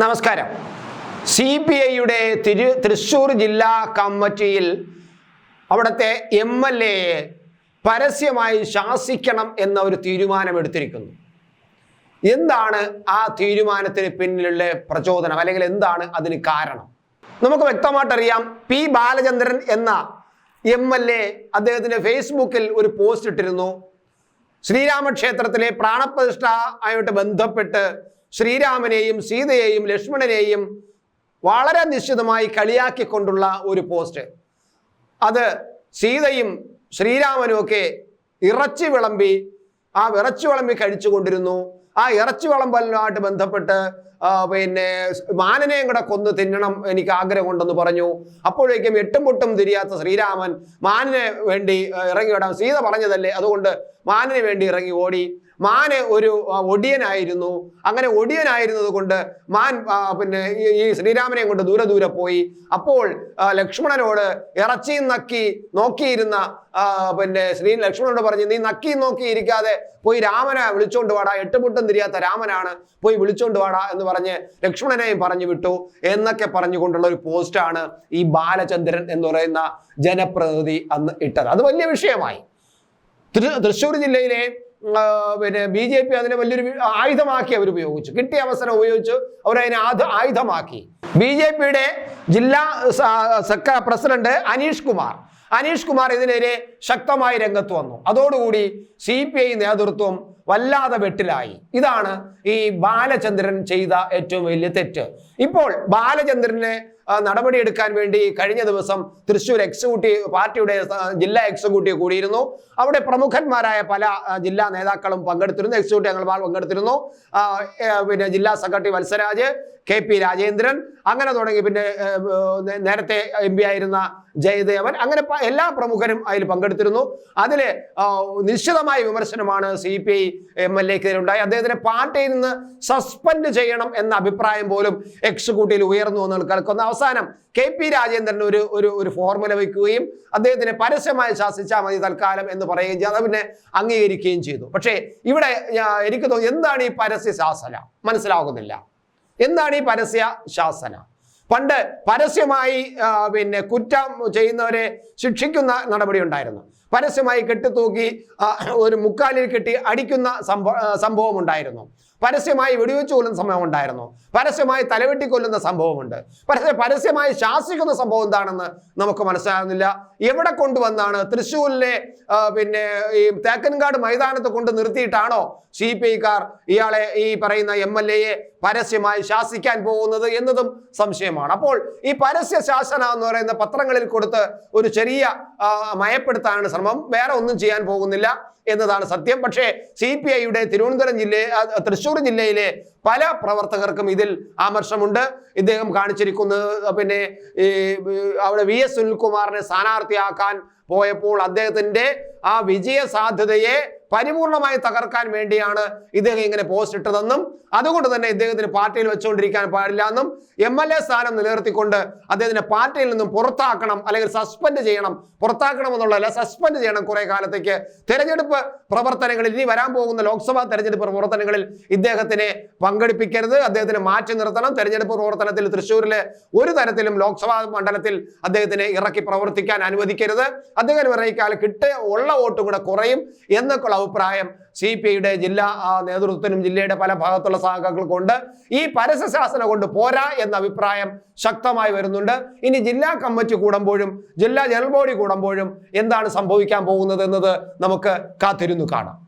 നമസ്കാരം. C P ഐയുടെ തിരു തൃശ്ശൂർ ജില്ലാ കമ്മിറ്റിയിൽ അവിടുത്തെ എം എൽ എയെ പരസ്യമായി ശാസിക്കണം എന്ന ഒരു തീരുമാനമെടുത്തിരിക്കുന്നു. എന്താണ് ആ തീരുമാനത്തിന് പിന്നിലുള്ള പ്രചോദനം? അല്ലെങ്കിൽ എന്താണ് അതിന് കാരണം? നമുക്ക് വ്യക്തമായിട്ടറിയാം പി ബാലചന്ദ്രൻ എന്ന എം എൽ എ അദ്ദേഹത്തിന്റെ ഫേസ്ബുക്കിൽ ഒരു പോസ്റ്റ് ഇട്ടിരുന്നു. ശ്രീരാമക്ഷേത്രത്തിലെ പ്രാണപ്രതിഷ്ഠ ആയിട്ട് ബന്ധപ്പെട്ട് ശ്രീരാമനെയും സീതയെയും ലക്ഷ്മണനെയും വളരെ നിശ്ചിതമായി കളിയാക്കിക്കൊണ്ടുള്ള ഒരു പോസ്റ്റ് അത് സീതയും ശ്രീരാമനും ഒക്കെ ഇറച്ചി വിളമ്പി ആ ഇറച്ചി വിളമ്പി കഴിച്ചുകൊണ്ടിരുന്നു. ആ ഇറച്ചി വിളമ്പലുമായിട്ട് ബന്ധപ്പെട്ട് പിന്നെ മാനനെയും കൂടെ കൊന്ന് തിന്നണം എനിക്ക് ആഗ്രഹമുണ്ടെന്ന് പറഞ്ഞു. അപ്പോഴേക്കും എട്ടും പൊട്ടും തിരിയാത്ത ശ്രീരാമൻ മാനിനെ വേണ്ടി ഇറങ്ങി വിടാം സീത പറഞ്ഞതല്ലേ? അതുകൊണ്ട് മാനിന് വേണ്ടി ഇറങ്ങി ഓടി. മാന് ഒരു ഒടിയനായിരുന്നു. അങ്ങനെ ഒടിയനായിരുന്നത് കൊണ്ട് മാൻ പിന്നെ ഈ- ശ്രീരാമനെ കൊണ്ട് ദൂരെ ദൂരെ പോയി. അപ്പോൾ ലക്ഷ്മണനോട് ഇറച്ചി നക്കി നോക്കിയിരുന്ന പിന്നെ ശ്രീ ലക്ഷ്മണനോട് പറഞ്ഞു നീ നക്കി നോക്കി ഇരിക്കാതെ പോയി രാമനെ വിളിച്ചോണ്ട് വാടാ. എട്ടുമുട്ടും തിരിയാത്ത രാമനാണ്. പോയി വിളിച്ചോണ്ട് വാടാ എന്ന് പറഞ്ഞ് ലക്ഷ്മണനെയും പറഞ്ഞു വിട്ടു. എന്നൊക്കെ പറഞ്ഞുകൊണ്ടുള്ള ഒരു പോസ്റ്റാണ് ഈ ബാലചന്ദ്രൻ എന്ന് പറയുന്ന ജനപ്രതിനിധി അന്ന് ഇട്ടത്. അത് വലിയ വിഷയമായി. തൃശ്ശൂർ ജില്ലയിലെ പിന്നെ ബി ജെ പി അതിനെ വലിയൊരു ആയുധമാക്കി അവർ ഉപയോഗിച്ചു. കിട്ടിയ അവസരം ഉപയോഗിച്ച് അവരതിനെ ആധ ആയുധമാക്കി. ബി ജെ പിയുടെ ജില്ലാ പ്രസിഡന്റ് അനീഷ് കുമാർ. അനീഷ് കുമാർ ഇതിനെതിരെ ശക്തമായി രംഗത്ത് വന്നു. അതോടുകൂടി സി പി ഐ നേതൃത്വം വല്ലാതെ വെട്ടിലായി. ഇതാണ് ഈ ബാലചന്ദ്രൻ ചെയ്ത ഏറ്റവും വലിയ തെറ്റ്. ഇപ്പോൾ ബാലചന്ദ്രനെ നടപടി നടപടിയെടുക്കാൻ വേണ്ടി കഴിഞ്ഞ ദിവസം തൃശ്ശൂർ എക്സിക്യൂട്ടീവ് പാർട്ടിയുടെ ജില്ലാ എക്സിക്യൂട്ടീവ് കൂടിയിരുന്നു. അവിടെ പ്രമുഖന്മാരായ പല ജില്ലാ നേതാക്കളും പങ്കെടുത്തിരുന്നു. എക്സിക്യൂട്ടീവ് അംഗങ്ങൾ പങ്കെടുത്തിരുന്നു. പിന്നെ ജില്ലാ secretary Vatsaraj K P Rajendran അങ്ങനെ തുടങ്ങി പിന്നെ നേരത്തെ എം പി ആയിരുന്ന ജയദേവൻ അങ്ങനെ എല്ലാ പ്രമുഖരും അതിൽ പങ്കെടുത്തിരുന്നു അതിൽ നിശ്ചിതമായ വിമർശനമാണ് C P I M L എക്ക് ഉണ്ടായി അദ്ദേഹത്തിനെ പാർട്ടിയിൽ നിന്ന് സസ്പെൻഡ് ചെയ്യണം എന്ന അഭിപ്രായം പോലും എക്സിക്യൂട്ടീവിൽ ഉയർന്നു എന്ന് കേൾക്കുന്ന. അവസാനം കെ പി രാജേന്ദ്രൻ ഒരു ഒരു ഒരു ഫോർമുല വയ്ക്കുകയും അദ്ദേഹത്തിനെ പരസ്യമായി ശാസിച്ചാൽ മതി തൽക്കാലം എന്ന് പറയുകയും ചെയ്തു. അത് പിന്നെ അംഗീകരിക്കുകയും ചെയ്തു. പക്ഷേ ഇവിടെ എനിക്ക് തോന്നുന്നു എന്താണ് ഈ പരസ്യ ശാസന മനസ്സിലാകുന്നില്ല എന്താണ് ഈ പരസ്യ ശാസന പണ്ട് പരസ്യമായി പിന്നെ കുറ്റം ചെയ്യുന്നവരെ ശിക്ഷിക്കുന്ന നടപടി ഉണ്ടായിരുന്നു. പരസ്യമായി കെട്ടിത്തൂക്കി ഒരു മുക്കാലിൽ കെട്ടി അടിക്കുന്ന സംഭവം ഉണ്ടായിരുന്നു. പരസ്യമായി വെടിവെച്ച് കൊല്ലുന്ന സംഭവം ഉണ്ടായിരുന്നു. പരസ്യമായി തലവെട്ടി കൊല്ലുന്ന സംഭവമുണ്ട്. പരസ്യ പരസ്യമായി ശാസിക്കുന്ന സംഭവം എന്താണെന്ന് നമുക്ക് മനസ്സിലാകുന്നില്ല. എവിടെ കൊണ്ടുവന്നാണ്? തൃശ്ശൂരിലെ പിന്നെ ഈ തേക്കൻകാട് മൈതാനത്ത് കൊണ്ട് നിർത്തിയിട്ടാണോ സി പി ഐക്കാർ ഇയാളെ ഈ പറയുന്ന എം എൽ എയെ പരസ്യമായി ശാസിക്കാൻ പോകുന്നത് എന്നതും സംശയമാണ്. അപ്പോൾ ഈ പരസ്യ ശാസന എന്ന് പറയുന്ന പത്രങ്ങളിൽ കൊടുത്ത് ഒരു ചെറിയ മയപ്പെടുത്താനാണ് ശ്രമം. വേറെ ഒന്നും ചെയ്യാൻ പോകുന്നില്ല എന്നതാണ് സത്യം. പക്ഷേ സി പി ഐയുടെ തിരുവനന്തപുരം ജില്ലയെ ആ, തൃശ്ശൂർ ജില്ലയിലെ പല പ്രവർത്തകർക്കും ഇതിൽ ആമർശമുണ്ട്. ഇദ്ദേഹം കാണിച്ചിരിക്കുന്നത് പിന്നെ ഈ, അവിടെ വി എസ് സുനിൽകുമാറിനെ സ്ഥാനാർത്ഥിയാക്കാൻ പോയപ്പോൾ അദ്ദേഹത്തിന്റെ ആ വിജയ സാധ്യതയെ പരിപൂർണമായി തകർക്കാൻ വേണ്ടിയാണ് ഇദ്ദേഹം ഇങ്ങനെ പോസ്റ്റ് ഇട്ടതെന്നും അതുകൊണ്ട് തന്നെ ഇദ്ദേഹത്തിന് പാർട്ടിയിൽ വെച്ചുകൊണ്ടിരിക്കാൻ പാടില്ല എന്നും എം എൽ എ സ്ഥാനം നിലനിർത്തിക്കൊണ്ട് അദ്ദേഹത്തിനെ പാർട്ടിയിൽ നിന്നും പുറത്താക്കണം അല്ലെങ്കിൽ സസ്പെൻഡ് ചെയ്യണം പുറത്താക്കണം എന്നുള്ളതല്ല സസ്പെൻഡ് ചെയ്യണം കുറെ കാലത്തേക്ക്. തെരഞ്ഞെടുപ്പ് പ്രവർത്തനങ്ങളിൽ ഇനി വരാൻ പോകുന്ന ലോക്സഭാ തെരഞ്ഞെടുപ്പ് പ്രവർത്തനങ്ങളിൽ ഇദ്ദേഹത്തിനെ പങ്കെടുപ്പിക്കരുത് അദ്ദേഹത്തിന് മാറ്റി നിർത്തണം. തെരഞ്ഞെടുപ്പ് പ്രവർത്തനത്തിൽ തൃശ്ശൂരിലെ ഒരു തരത്തിലും ലോക്സഭാ മണ്ഡലത്തിൽ അദ്ദേഹത്തിനെ ഇറക്കി പ്രവർത്തിക്കാൻ അനുവദിക്കരുത്. അദ്ദേഹം ഇറങ്ങിക്കാൽ കിട്ടിയ ഉള്ള വോട്ടും കൂടെ കുറയും എന്നൊക്കെയുള്ള അഭിപ്രായം സി പി ഐയുടെ ജില്ലാ നേതൃത്വത്തിനും ജില്ലയുടെ പല ഭാഗത്തുള്ള സഹാക്കൾക്കുണ്ട് ഈ പരസ്യശാസന കൊണ്ട് പോരാ എന്ന അഭിപ്രായം ശക്തമായി വരുന്നുണ്ട്. ഇനി ജില്ലാ കമ്മിറ്റി കൂടുമ്പോഴും ജില്ലാ ജനറൽ ബോഡി കൂടുമ്പോഴും എന്താണ് സംഭവിക്കാൻ പോകുന്നത് എന്നത് നമുക്ക് കാത്തിരുന്നു കാണാം.